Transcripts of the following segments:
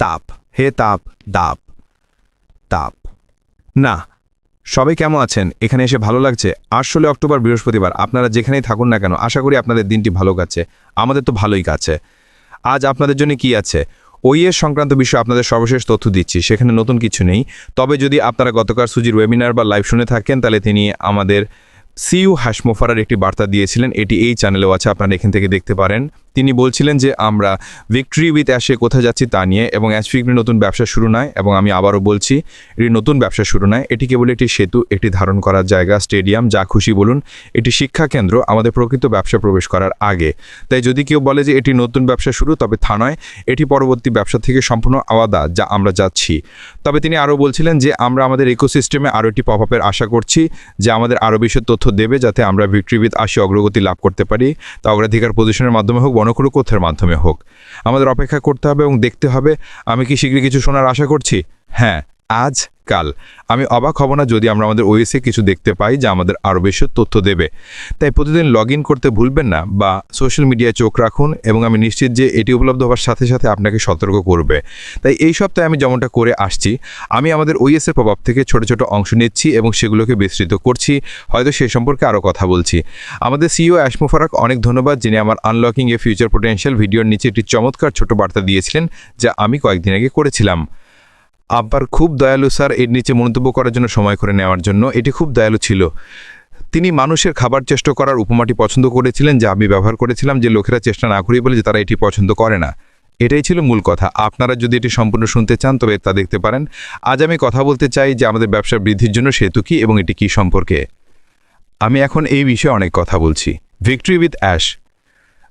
তাপ। হে তাপ, দাপ। তাপ। না, সবাই কেমন আছেন? এখানে এসে ভালো লাগছে? আজ ষোলো অক্টোবর বৃহস্পতিবার, আপনারা যেখানেই থাকুন না কেন, আশা করি আপনাদের দিনটি ভালো কাছে আমাদের তো ভালোই কাছে আজ আপনাদের জন্য কি আছে? ওইএস সংক্রান্ত বিষয়ে আপনাদের সর্বশেষ তথ্য দিচ্ছি, সেখানে নতুন কিছু নেই। তবে যদি আপনারা গতকাল সুজির ওয়েবিনার বা লাইভ শুনে থাকেন, তাহলে তিনি আমাদের সিইউ হাসমোফারার একটি বার্তা দিয়েছিলেন। এটি এই চ্যানেলেও আছে, আপনারা এখান থেকে দেখতে পারেন। তিনি বলছিলেন যে আমরা ভিক্টরি উইথ অ্যাশে কোথায় যাচ্ছি তা নিয়ে এবং অ্যাশ ফিক্টরি নতুন ব্যবসা শুরু নয় এবং আমি আবারও বলছি, এটি নতুন ব্যবসা শুরু নয়। এটি কেবল একটি সেতু, একটি ধারণ করার জায়গা, স্টেডিয়াম, যা খুশি বলুন, এটি শিক্ষা কেন্দ্র, আমাদের প্রকৃত ব্যবসা প্রবেশ করার আগে। তাই যদি কেউ বলে যে এটি নতুন ব্যবসা শুরু, তবে থা নয়, এটি পরবর্তী ব্যবসা থেকে সম্পূর্ণ আলাদা, যা আমরা যাচ্ছি। তবে তিনি আরও বলছিলেন যে আমরা আমাদের ইকোসিস্টেমে আরও একটি পপ আপের আশা করছি, যে আমাদের আরও বেশি তথ্য দেবে, যাতে আমরা ভিক্টরি উইথ আশি অগ্রগতি লাভ করতে পারি। তা অগ্রাধিকার পজিশনের মাধ্যমে হোক বনকুরু কোথের মাধ্যমে হোক। আমাদের অপেক্ষা করতে হবে এবং দেখতে হবে, আমি কি শীঘ্রই কিছু শোনার আশা করছি? হ্যাঁ। আজ কাল। আমি অবাক হব না যদি আমরা আমাদের ওয়েসে কিছু দেখতে পাই যা আমাদের আরও বেশি তথ্য দেবে। তাই প্রতিদিন লগ করতে ভুলবেন না বা সোশ্যাল মিডিয়ায় চোখ রাখুন এবং আমি নিশ্চিত যে এটি উপলব্ধ হওয়ার সাথে সাথে আপনাকে সতর্ক করবে। তাই এই সপ্তাহে আমি যেমনটা করে আসছি, আমি আমাদের ওইএসের প্রভাব থেকে ছোট ছোট অংশ নিচ্ছি এবং সেগুলোকে বিস্তৃত করছি। হয়তো সে সম্পর্কে আরও কথা বলছি। আমাদের সিইও অ্যাশমোফারাক অনেক ধন্যবাদ যিনি আমার আনলকিং এ ফিউচার পোটেনশিয়াল ভিডিওর নিচে একটি চমৎকার ছোট বার্তা দিয়েছিলেন যা আমি কয়েকদিন আগে করেছিলাম। আব্বার খুব দয়ালু স্যার এর নিচে মন্তব্য করার জন্য সময় করে নেওয়ার জন্য। এটি খুব দয়ালু ছিল। তিনি মানুষের খাবার চেষ্টা করার উপমাটি পছন্দ করেছিলেন যা আমি ব্যবহার করেছিলাম যে লোকেরা চেষ্টা না করি বলে যে তারা এটি পছন্দ করে না। এটাই ছিল মূল কথা। আপনারা যদি এটি সম্পূর্ণ শুনতে চান, তবে তা দেখতে পারেন। আজ আমি কথা বলতে চাই যে আমাদের ব্যবসা বৃদ্ধির জন্য সেতু কী এবং এটি কী সম্পর্কে। আমি এখন এই বিষয়ে অনেক কথা বলছি। ভিক্টরি উইথ অ্যাশ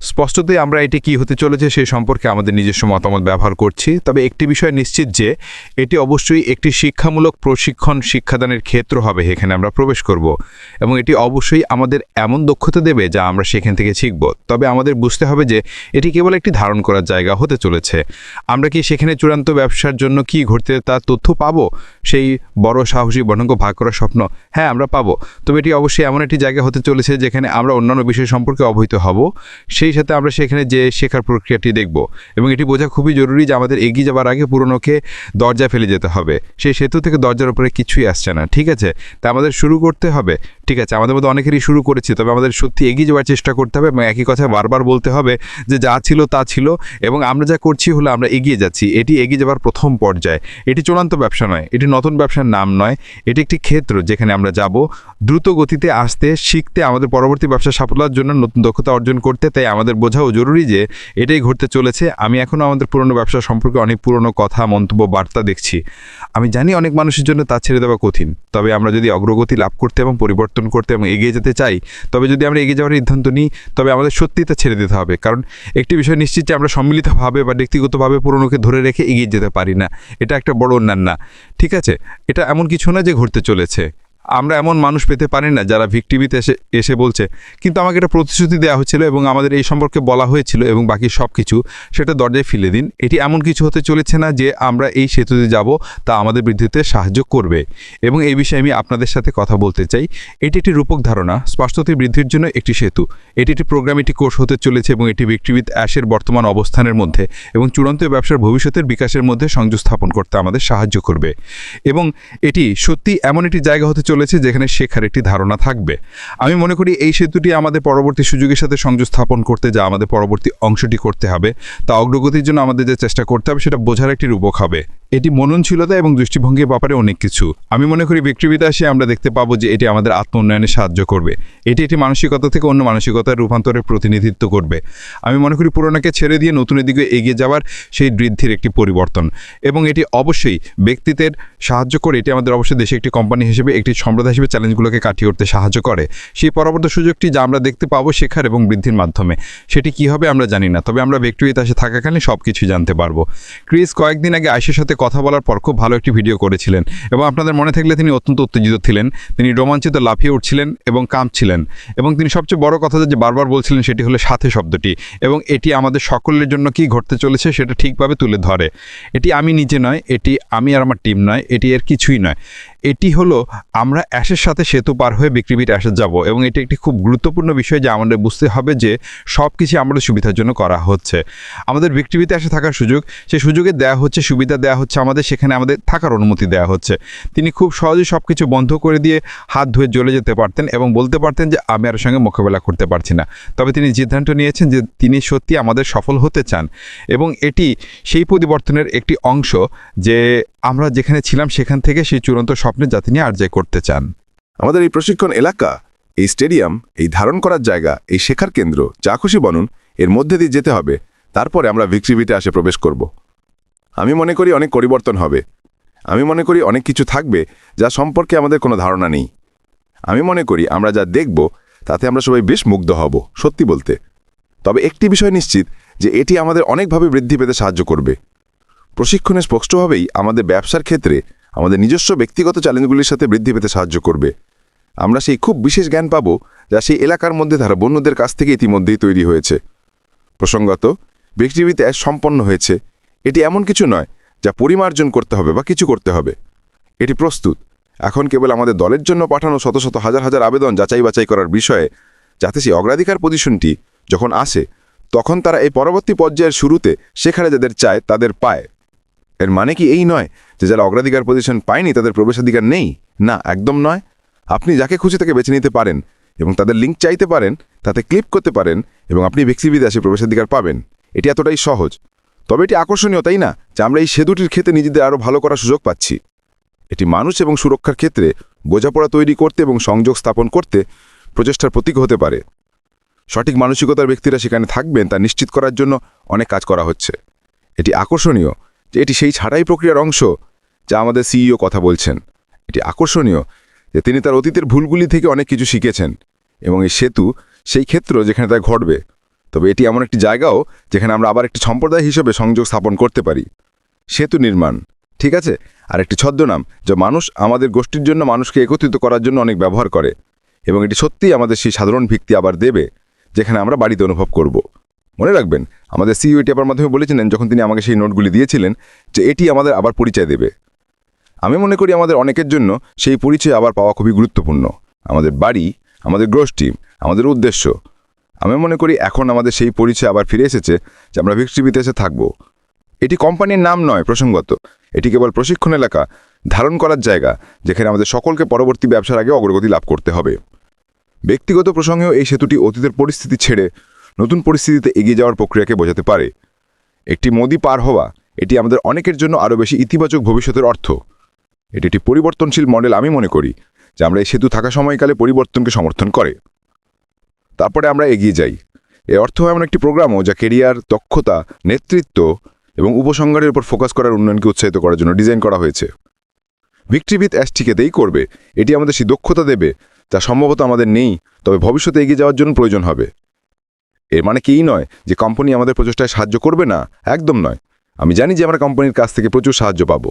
স্পষ্টতই আমরা এটি কি হতে চলেছে সে সম্পর্কে আমাদের নিজস্ব মতামত ব্যবহার করছি। তবে একটি বিষয় নিশ্চিত যে, এটি অবশ্যই একটি শিক্ষামূলক প্রশিক্ষণ শিক্ষাদানের ক্ষেত্র হবে এখানে আমরা প্রবেশ করব। এবং এটি অবশ্যই আমাদের এমন দক্ষতা দেবে যা আমরা সেখান থেকে শিখব। তবে আমাদের বুঝতে হবে যে, এটি কেবল একটি ধারণ করার জায়গা হতে চলেছে। আমরা কি সেখানে চূড়ান্ত ব্যবসার জন্য কি ঘটতে তার তথ্য পাবো? সেই বড় সাহসী বর্ণাঙ্গ ভাগ করার স্বপ্ন। হ্যাঁ আমরা পাবো। তবে এটি অবশ্যই এমন একটি জায়গা হতে চলেছে যেখানে আমরা অন্যান্য বিষয় সম্পর্কে অবহিত হব। সেই সাথে আমরা সেখানে যে শেখার প্রক্রিয়াটি দেখব। এবং এটি বোঝা খুবই জরুরি যে আমাদের এগিয়ে যাওয়ার আগে পুরনোকে দরজা ফেলে যেতে হবে। সেই সেতু থেকে দরজার উপরে কিছুই আসছে না, ঠিক আছে? তা আমাদের শুরু করতে হবে। ঠিক আছে, আমাদের মধ্যে অনেকেরই শুরু করেছি, তবে আমাদের সত্যি এগিয়ে যাওয়ার চেষ্টা করতে হবে এবং একই কথা বারবার বলতে হবে যে যা ছিল তা ছিল এবং আমরা যা করছি হলো আমরা এগিয়ে যাচ্ছি। এটি এগিয়ে যাওয়ার প্রথম পর্যায়ে। এটি চূড়ান্ত ব্যবসা নয়, এটি নতুন ব্যবসার নাম নয়, এটি একটি ক্ষেত্র যেখানে আমরা যাব দ্রুত গতিতে আসতে, শিখতে, আমাদের পরবর্তী ব্যবসা সাফল্যের জন্য নতুন দক্ষতা অর্জন করতে। তাই আমাদের বোঝাও জরুরি যে এটাই ঘটতে চলেছে। আমি এখনও আমাদের পুরনো ব্যবসা সম্পর্কে অনেক পুরনো কথা, মন্তব্য, বার্তা দেখছি। আমি জানি অনেক মানুষের জন্য তা ছেড়ে দেওয়া কঠিন, তবে আমরা যদি অগ্রগতি লাভ করতে এবং পরিবর্তন করতে এবং এগিয়ে যেতে চাই, তবে যদি আমরা এগিয়ে যাওয়ার সিদ্ধান্ত নিই, তবে আমাদের সত্যি তা ছেড়ে দিতে হবে। কারণ একটি বিষয় নিশ্চিত যে আমরা সম্মিলিতভাবে বা ব্যক্তিগতভাবে পুরনোকে ধরে রেখে এগিয়ে যেতে পারি না। এটা একটা বড় অন্যান্য। ঠিক আছে? এটা এমন কিছু না যে ঘটতে চলেছে। আমরা এমন মানুষ পেতে পারি না যারা ভিক্টিভিতে এসে এসে বলছে। কিন্তু আমাকে এটা প্রতিশ্রুতি দেওয়া হয়েছিল এবং আমাদের এই সম্পর্কে বলা হয়েছিল এবং বাকি সব কিছু সেটা দরজায় ফেলে দিন। এটি এমন কিছু হতে চলেছে না যে আমরা এই সেতুতে যাব, তা আমাদের বৃদ্ধিতে সাহায্য করবে। এবং এই বিষয়ে আমি আপনাদের সাথে কথা বলতে চাই। এটি একটি রূপক ধারণা স্পষ্টতি বৃদ্ধির জন্য একটি সেতু। এটি একটি প্রোগ্রাম একটি কোর্স হতে চলেছে এবং এটি ভিক্টিভিত অ্যাশের বর্তমান অবস্থানের মধ্যে এবং চূড়ান্ত ব্যবসার ভবিষ্যতের বিকাশের মধ্যে সংযোগ স্থাপন করতে আমাদের সাহায্য করবে। এবং এটি সত্যি এমন একটি জায়গা হতে চলেছে যেখানে শেখার একটি ধারণা থাকবে। আমি মনে করি এই সেতুটি আমাদের পরবর্তী সুযোগের সাথে সংযোগ স্থাপন করতে যা আমাদের পরবর্তী অংশটি করতে হবে, তা অগ্রগতির জন্য আমাদের যে চেষ্টা করতে হবে, সেটা বোঝার একটি রূপক হবে। এটি মননশীলতা এবং দৃষ্টিভঙ্গির ব্যাপারে অনেক কিছু। আমি মনে করি বিক্রিবিদাসে আমরা দেখতে পাবো যে এটি আমাদের আত্ম উন্নয়নে সাহায্য করবে। এটি একটি মানসিকতা থেকে অন্য মানসিকতার রূপান্তরের প্রতিনিধিত্ব করবে। আমি মনে করি পুরোনোকে ছেড়ে দিয়ে নতুনের দিকে এগিয়ে যাওয়ার সেই বৃদ্ধির একটি পরিবর্তন। এবং এটি অবশ্যই ব্যক্তিদের সাহায্য করে এটি আমাদের অবশ্যই দেশে একটি কোম্পানি হিসেবে, একটি সম্প্রদায় হিসেবে চ্যালেঞ্জগুলোকে কাটিয়ে উঠতে সাহায্য করে। সেই পরবর্তী সুযোগটি যা আমরা দেখতে পাবো শেখার এবং বৃদ্ধির মাধ্যমে, সেটি কি হবে আমরা জানি না। তবে আমরা ব্যক্তিগত থাকাকালীন সব কিছু জানতে পারব। ক্রিস কয়েকদিন আগে আইসের সাথে কথা বলার পর খুব ভালো একটি ভিডিও করেছিলেন। এবং আপনাদের মনে থাকলে তিনি অত্যন্ত উত্তেজিত ছিলেন। তিনি রোমাঞ্চিত, লাফিয়ে উঠছিলেন এবং কাঁপছিলেন। এবং তিনি সবচেয়ে বড় কথা যে বারবার বলছিলেন সেটি হলো সাথে শব্দটি। এবং এটি আমাদের সকলের জন্য কি ঘটতে চলেছে সেটা ঠিকভাবে তুলে ধরে। এটি আমি নিজে নয়, এটি আমি আর আমার টিম নয়, এটি এর কিছুই নয়। এটি হলো আমরা অ্যাশের সাথে সেতু পার হয়ে বিক্রিবিট অ্যাশে যাব এবং এটি একটি খুব গুরুত্বপূর্ণ বিষয় যা আমাদের বুঝতে হবে যে সব কিছু আমাদের সুবিধার জন্য করা হচ্ছে। আমাদের বিক্রিবিতে অ্যাশে থাকার সুযোগ, সেই সুযোগে দেওয়া হচ্ছে, সুবিধা দেওয়া হচ্ছে আমাদের, সেখানে আমাদের থাকার অনুমতি দেওয়া হচ্ছে। তিনি খুব সহজেই সব কিছু বন্ধ করে দিয়ে হাত ধুয়ে জ্বলে যেতে পারতেন এবং বলতে পারতেন যে আমি আর সঙ্গে মোকাবেলা করতে পারছি না। তবে তিনি সিদ্ধান্ত নিয়েছেন যে তিনি সত্যি আমাদের সফল হতে চান এবং এটি সেই পরিবর্তনের একটি অংশ যে আমরা যেখানে ছিলাম সেখান থেকে সেই চূড়ান্ত স্বপ্নের জাতি নিয়ে আর্যায় করতে চান। আমাদের এই প্রশিক্ষণ এলাকা, এই স্টেডিয়াম, এই ধারণ করার জায়গা, এই শেখার কেন্দ্র, যা খুশি বনুন এর মধ্যে দিয়ে যেতে হবে। তারপরে আমরা ভিক্ট্রিবিটে আসে প্রবেশ করব। আমি মনে করি অনেক পরিবর্তন হবে। আমি মনে করি অনেক কিছু থাকবে যা সম্পর্কে আমাদের কোনো ধারণা নেই। আমি মনে করি আমরা যা দেখব, তাতে আমরা সবাই বেশ মুগ্ধ হব, সত্যি বলতে। তবে একটি বিষয় নিশ্চিত, যে এটি আমাদের অনেকভাবে বৃদ্ধি পেতে সাহায্য করবে। প্রশিক্ষণে স্পষ্টভাবেই আমাদের ব্যবসার ক্ষেত্রে আমাদের নিজস্ব ব্যক্তিগত চ্যালেঞ্জগুলির সাথে বৃদ্ধি পেতে সাহায্য করবে। আমরা সেই খুব বিশেষ জ্ঞান পাব যা সেই এলাকার মধ্যে ধারা বন্যদের কাছ থেকে ইতিমধ্যেই তৈরি হয়েছে। প্রসঙ্গত ব্যক্তিবিতে সম্পন্ন হয়েছে। এটি এমন কিছু নয় যা পরিমার্জন করতে হবে বা কিছু করতে হবে। এটি প্রস্তুত। এখন কেবল আমাদের দলের জন্য পাঠানো শত শত হাজার হাজার আবেদন যাচাই বাছাই করার বিষয়ে, যাতে সেই অগ্রাধিকার পজিশনটি যখন আসে, তখন তারা এই পরবর্তী পর্যায়ের শুরুতে সেখানে যাদের চায় তাদের পায়। এর মানে কি এই নয় যে যারা অগ্রাধিকার পজিশন পায়নি, তাদের প্রবেশাধিকার নেই? না, একদম নয়। আপনি যাকে খুশি তাকে বেছে নিতে পারেন এবং তাদের লিঙ্ক চাইতে পারেন, তাতে ক্লিক করতে পারেন এবং আপনি ব্যক্তিবিদে আসে প্রবেশাধিকার পাবেন। এটি এতটাই সহজ। তবে এটি আকর্ষণীয়, তাই না? যে আমরা এই সেতুটির ক্ষেত্রে নিজেদের আরও ভালো করার সুযোগ পাচ্ছি। এটি মানুষ এবং সুরক্ষার ক্ষেত্রে বোঝাপড়া তৈরি করতে এবং সংযোগ স্থাপন করতে প্রচেষ্টার প্রতীক হতে পারে। সঠিক মানসিকতার ব্যক্তিরা সেখানে থাকবেন তা নিশ্চিত করার জন্য অনেক কাজ করা হচ্ছে। এটি আকর্ষণীয়। যে এটি সেই ছাড়াই প্রক্রিয়ার অংশ যা আমাদের সিইও কথা বলছেন। এটি আকর্ষণীয় যে তিনি তার অতীতের ভুলগুলি থেকে অনেক কিছু শিখেছেন এবং এই সেতু সেই ক্ষেত্র যেখানে তা ঘটবে। তবে এটি এমন একটি জায়গাও যেখানে আমরা আবার একটি সম্প্রদায় হিসেবে সংযোগ স্থাপন করতে পারি। সেতু নির্মাণ, ঠিক আছে? আর একটি ছদ্মনাম যা মানুষ আমাদের গোষ্ঠীর জন্য মানুষকে একত্রিত করার জন্য অনেক ব্যবহার করে এবং এটি সত্যিই আমাদের সেই সাধারণ ভিত্তি আবার দেবে যেখানে আমরা বাড়িতে অনুভব করব। মনে রাখবেন, আমাদের সিইও এটি আবার মাধ্যমে বলেছিলেন যখন তিনি আমাকে সেই নোটগুলি দিয়েছিলেন যে এটি আমাদের আবার পরিচয় দেবে। আমি মনে করি আমাদের অনেকের জন্য সেই পরিচয় আবার পাওয়া খুবই গুরুত্বপূর্ণ। আমাদের বাড়ি, আমাদের গোষ্ঠী আমাদের উদ্দেশ্য। আমি মনে করি এখন আমাদের সেই পরিচয় আবার ফিরে এসেছে যে আমরা ভিক্ট্রিবিতে এসে থাকব। এটি কোম্পানির নাম নয়, প্রসঙ্গত। এটি কেবল প্রশিক্ষণ এলাকা, ধারণ করার জায়গা, যেখানে আমাদের সকলকে পরবর্তী ব্যবসার আগে অগ্রগতি লাভ করতে হবে। ব্যক্তিগত প্রসঙ্গেও এই সেতুটি অতীতের পরিস্থিতি ছেড়ে নতুন পরিস্থিতিতে এগিয়ে যাওয়ার প্রক্রিয়াকে বোঝাতে পারে। একটি মোদি পার হওয়া, এটি আমাদের অনেকের জন্য আরও বেশি ইতিবাচক ভবিষ্যতের অর্থ। এটি একটি পরিবর্তনশীল মডেল আমি মনে করি, যে আমরা এই সেতু থাকা সময়কালে পরিবর্তনকে সমর্থন করে। তারপরে আমরা এগিয়ে যাই। এর অর্থ এমন একটি প্রোগ্রামও, যা কেরিয়ার, দক্ষতা, নেতৃত্ব এবং উপসংহারের উপর ফোকাস করার উন্নয়নকে উৎসাহিত করার জন্য ডিজাইন করা হয়েছে। ভিক্ট্রিভিত অ্যাস্টিকেতেই করবে। এটি আমাদের সেই দক্ষতা দেবে, যা সম্ভবত আমাদের নেই, তবে ভবিষ্যতে এগিয়ে যাওয়ার জন্য প্রয়োজন হবে। এর মানে কি নয় যে কোম্পানি আমাদের প্রচেষ্টায় সাহায্য করবে না? একদম নয়। আমি জানি যে আমরা কোম্পানির কাছ থেকে প্রচুর সাহায্য পাবো।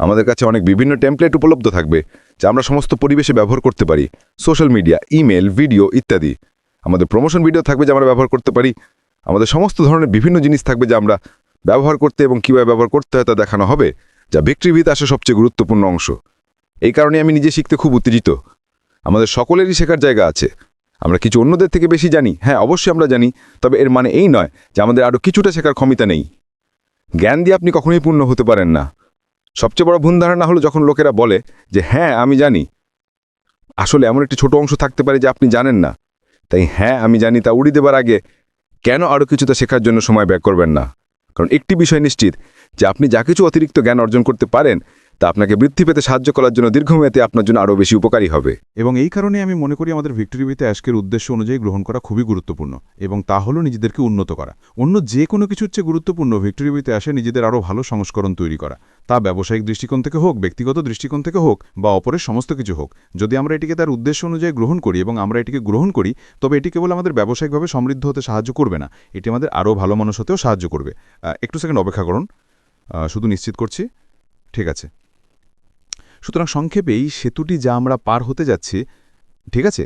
আমাদের কাছে অনেক বিভিন্ন টেমপ্লেট উপলব্ধ থাকবে যা আমরা সমস্ত পরিবেশে ব্যবহার করতে পারি। সোশ্যাল মিডিয়া ইমেল ভিডিও ইত্যাদি। আমাদের প্রমোশন ভিডিও থাকবে যা আমরা ব্যবহার করতে পারি। আমাদের সমস্ত ধরনের বিভিন্ন জিনিস থাকবে যা আমরা ব্যবহার করতে এবং কীভাবে ব্যবহার করতে হয় তা দেখানো হবে, যা বিক্রিভিত আসে সবচেয়ে গুরুত্বপূর্ণ অংশ। এই কারণে আমি নিজে শিখতে খুব উত্তেজিত। আমাদের সকলেরই শেখার জায়গা আছে। আমরা কিছু অন্যদের থেকে বেশি জানি। হ্যাঁ অবশ্যই আমরা জানি, তবে এর মানে এই নয় যে আমাদের আরও কিছুটা শেখার ক্ষমতা নেই। জ্ঞান দিয়ে আপনি কখনোই পূর্ণ হতে পারেন না। সবচেয়ে বড় ভুল ধারণা হলো যখন লোকেরা বলে যে হ্যাঁ আমি জানি। আসলে এমন একটি ছোট অংশ থাকতে পারে যে আপনি জানেন না। তাই হ্যাঁ আমি জানি তা উড়ি দেবার আগে কেন আরও কিছুটা শেখার জন্য সময় ব্যয় করবেন না? কারণ একটি বিষয় নিশ্চিত যে আপনি যা কিছু অতিরিক্ত জ্ঞান অর্জন করতে পারেন তা আপনাকে বৃদ্ধি পেতে সাহায্য করার জন্য দীর্ঘমেয়াদে আপনার জন্য আরও বেশি উপকারী হবে। এবং এই কারণে আমি মনে করি আমাদের ভিক্টোরিবিতে অ্যাশকের উদ্দেশ্য অনুযায়ী গ্রহণ করা খুবই গুরুত্বপূর্ণ এবং তা হলো নিজেদেরকে উন্নত করা। অন্য যে কোনো কিছুর চেয়ে গুরুত্বপূর্ণ ভিক্টোরিবিতে আসে নিজেদের আরও ভালো সংস্করণ তৈরি করা। তা ব্যবসায়িক দৃষ্টিকোণ থেকে হোক, ব্যক্তিগত দৃষ্টিকোণ থেকে হোক বা অপরের সমস্ত কিছু হোক। যদি আমরা এটিকে তার উদ্দেশ্য অনুযায়ী গ্রহণ করি এবং আমরা এটিকে গ্রহণ করি, তবে এটি কেবল আমাদের ব্যবসায়িকভাবে সমৃদ্ধ হতে সাহায্য করবে না। এটি আমাদের আরও ভালো মানুষ হতেও সাহায্য করবে। একটু সেকেন্ড অপেক্ষা করুন। শুধু নিশ্চিত করছি। ঠিক আছে। সুতরাং সংক্ষেপে এই সেতুটি যা আমরা পার হতে যাচ্ছি, ঠিক আছে?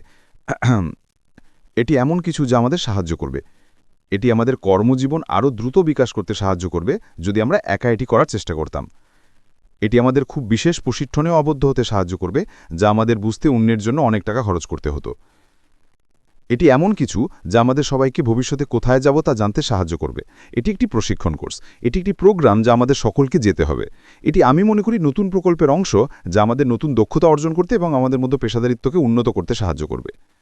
এটি এমন কিছু যা আমাদের সাহায্য করবে। এটি আমাদের কর্মজীবন আরও দ্রুত বিকাশ করতে সাহায্য করবে, যদি আমরা একা এটি করার চেষ্টা করতাম। এটি আমাদের খুব বিশেষ প্রশিক্ষণে আবদ্ধ হতে সাহায্য করবে, যা আমাদের বুঝতে অন্যের জন্য অনেক টাকা খরচ করতে হতো। এটি এমন কিছু যা আমাদের সবাইকে ভবিষ্যতে কোথায় যাব তা জানতে সাহায্য করবে। এটি একটি প্রশিক্ষণ কোর্স। এটি একটি প্রোগ্রাম যা আমাদের সকলকে যেতে হবে। এটি আমি মনে করি নতুন প্রকল্পের অংশ যা আমাদের নতুন দক্ষতা অর্জন করতে এবং আমাদের মধ্যে পেশাদারিত্বকে উন্নত করতে সাহায্য করবে।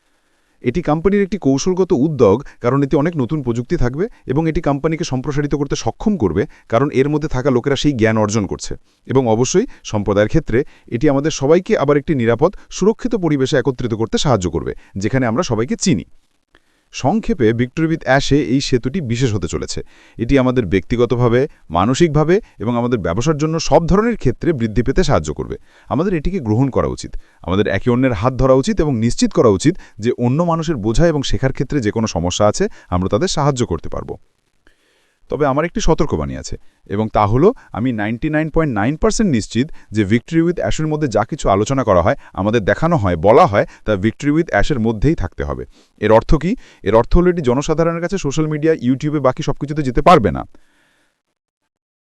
এটি কোম্পানির একটি কৌশলগত উদ্যোগ, কারণ এতে অনেক নতুন প্রযুক্তি থাকবে এবং এটি কোম্পানিকে সম্প্রসারিত করতে সক্ষম করবে, কারণ এর মধ্যে থাকা লোকেরা সেই জ্ঞান অর্জন করছে। এবং অবশ্যই সম্প্রদায়ের ক্ষেত্রে এটি আমাদের সবাইকে আবার একটি নিরাপদ, সুরক্ষিত পরিবেশে একত্রিত করতে সাহায্য করবে, যেখানে আমরা সবাইকে চিনি। সংক্ষেপে ভিক্টোরিবিদ অ্যাশে এই সেতুটি বিশেষ হতে চলেছে। এটি আমাদের ব্যক্তিগতভাবে, মানসিকভাবে এবং আমাদের ব্যবসার জন্য সব ধরনের ক্ষেত্রে বৃদ্ধি পেতে সাহায্য করবে। আমাদের এটিকে গ্রহণ করা উচিত। আমাদের একে অন্যের হাত ধরা উচিত এবং নিশ্চিত করা উচিত যে অন্য মানুষের বোঝা এবং শেখার ক্ষেত্রে যে কোনো সমস্যা আছে, আমরা তাদের সাহায্য করতে পারব। তবে আমার একটি সতর্কবাণী আছে, এবং তা হলো, আমি নাইনটি নিশ্চিত যে ভিক্টরি উইথ অ্যাশের মধ্যে যা কিছু আলোচনা করা হয়, আমাদের দেখানো হয়, বলা হয়, তা ভিক্টরি উইথ অ্যাশের মধ্যেই থাকতে হবে। এর অর্থ কি? এর অর্থ হলো এটি জনসাধারণের কাছে সোশ্যাল মিডিয়া ইউটিউবে বাকি সব কিছুতে যেতে পারবে না।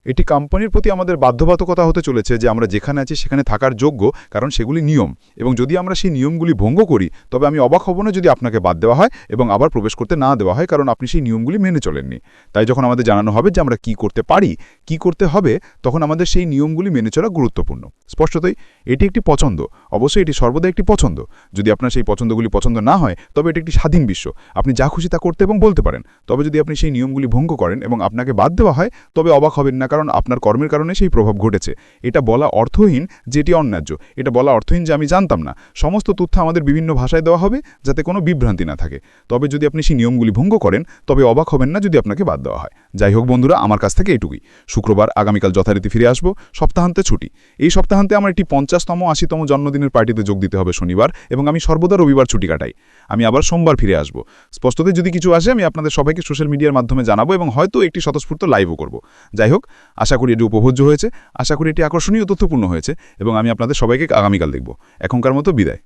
এটি কোম্পানির প্রতি আমাদের বাধ্যবাধকতা হতে চলেছে যে আমরা যেখানে আছি সেখানে থাকার যোগ্য, কারণ সেগুলি নিয়ম। এবং যদি আমরা সেই নিয়মগুলি ভঙ্গ করি, তবে আমি অবাক হব না যদি আপনাকে বাদ দেওয়া হয় এবং আবার প্রবেশ করতে না দেওয়া হয়, কারণ আপনি সেই নিয়মগুলি মেনে চলেননি। তাই যখন আমাদের জানানো হবে যে আমরা কি করতে পারি, কি করতে হবে, তখন আমাদের সেই নিয়মগুলি মেনে চলা গুরুত্বপূর্ণ। স্পষ্টতই, এটি একটি পছন্দ। অবশ্যই এটি সর্বদা একটি পছন্দ। যদি আপনার সেই পছন্দগুলি পছন্দ না হয়, তবে এটি একটি স্বাধীন বিশ্ব। আপনি যা খুশি তা করতে এবং বলতে পারেন। তবে যদি আপনি সেই নিয়মগুলি ভঙ্গ করেন এবং আপনাকে বাদ দেওয়া হয়, তবে অবাক হবেন না কারণ আপনার কর্মের কারণে সেই প্রভাব ঘটেছে। এটা বলা অর্থহীন যে এটি অন্যায্য। এটা বলা অর্থহীন যে আমি জানতাম না। সমস্ত তথ্য আমাদের বিভিন্ন ভাষায় দেওয়া হবে যাতে কোনো বিভ্রান্তি না থাকে। তবে যদি আপনি সেই নিয়মগুলি ভঙ্গ করেন, তবে অবাক হবেন না যদি আপনাকে বাদ দেওয়া হয়। যাই হোক বন্ধুরা, আমার কাছ থেকে এটুকুই। শুক্রবার আগামীকাল যথারীতি ফিরে আসব, সপ্তাহান্তে ছুটি। এই সপ্তাহান্তে আমার একটি পঞ্চাশতম, আশিতম জন্মদিনের পার্টিতে যোগ দিতে হবে শনিবার এবং আমি সর্বদা রবিবার ছুটি কাটাই। আমি আবার সোমবার ফিরে আসব। স্পষ্টতে যদি কিছু আসে, আমি আপনাদের সবাইকে সোশ্যাল মিডিয়ার মাধ্যমে জানাব এবং হয়তো একটি স্বতঃস্ফূর্ত লাইভও করব। যাই হোক, আশা করি এটি উপভোজ্য হয়েছে। আশা করি এটি আকর্ষণীয় তথ্যপূর্ণ হয়েছে এবং আমি আপনাদের সবাইকে আগামীকাল দেখব। এখনকার মতো বিদায়।